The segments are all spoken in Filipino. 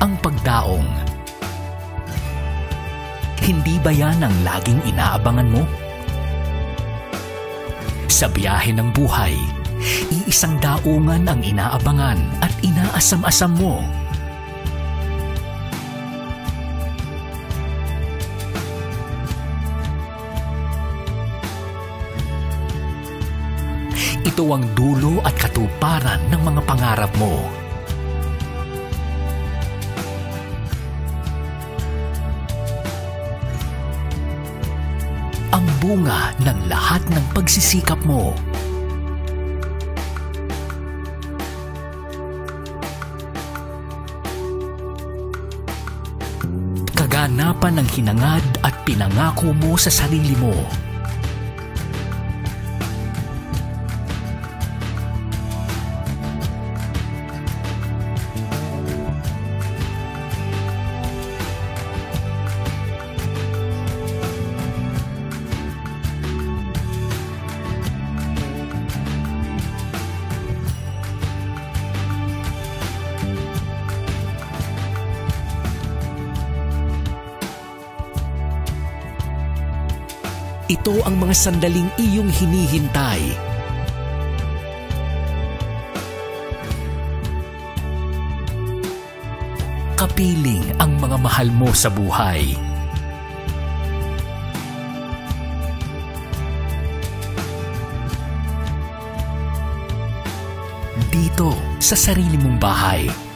ang pagdaong. Hindi ba yan ang laging inaabangan mo? Sa biyahe ng buhay, iisang daungan ang inaabangan at inaasam-asam mo. Ito ang dulo at katuparan ng mga pangarap mo. Ang bunga ng lahat ng pagsisikap mo. Kaganapan ng hinangad at pinangako mo sa sarili mo. Ito ang mga sandaling iyong hinihintay. Kapiling ang mga mahal mo sa buhay. Dito sa sarili mong bahay.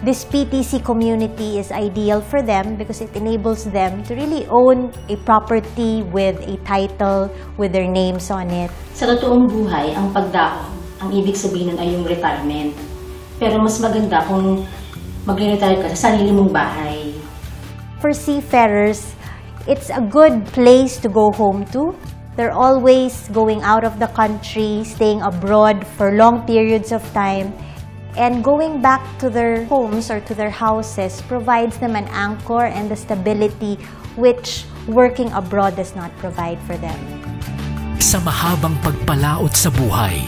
This PTC community is ideal for them because it enables them to really own a property with a title with their names on it. Sa totoong buhay, ang pagdaon, ang ibig sabihin nun ay yung retirement. Pero mas maganda kung mag-retire ka sa sarili mong bahay. For seafarers, it's a good place to go home to. They're always going out of the country, staying abroad for long periods of time. And going back to their homes or to their houses provides them an anchor and the stability which working abroad does not provide for them. Sa mahabang pagpalaot sa buhay,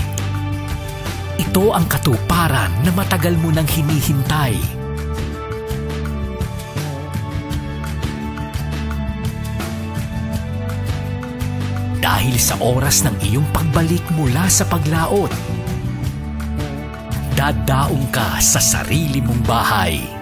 ito ang katuparan na matagal mo nang hinihintay. Dahil sa oras ng iyong pagbalik mula sa paglaot, dadaong ka sa sarili mong bahay.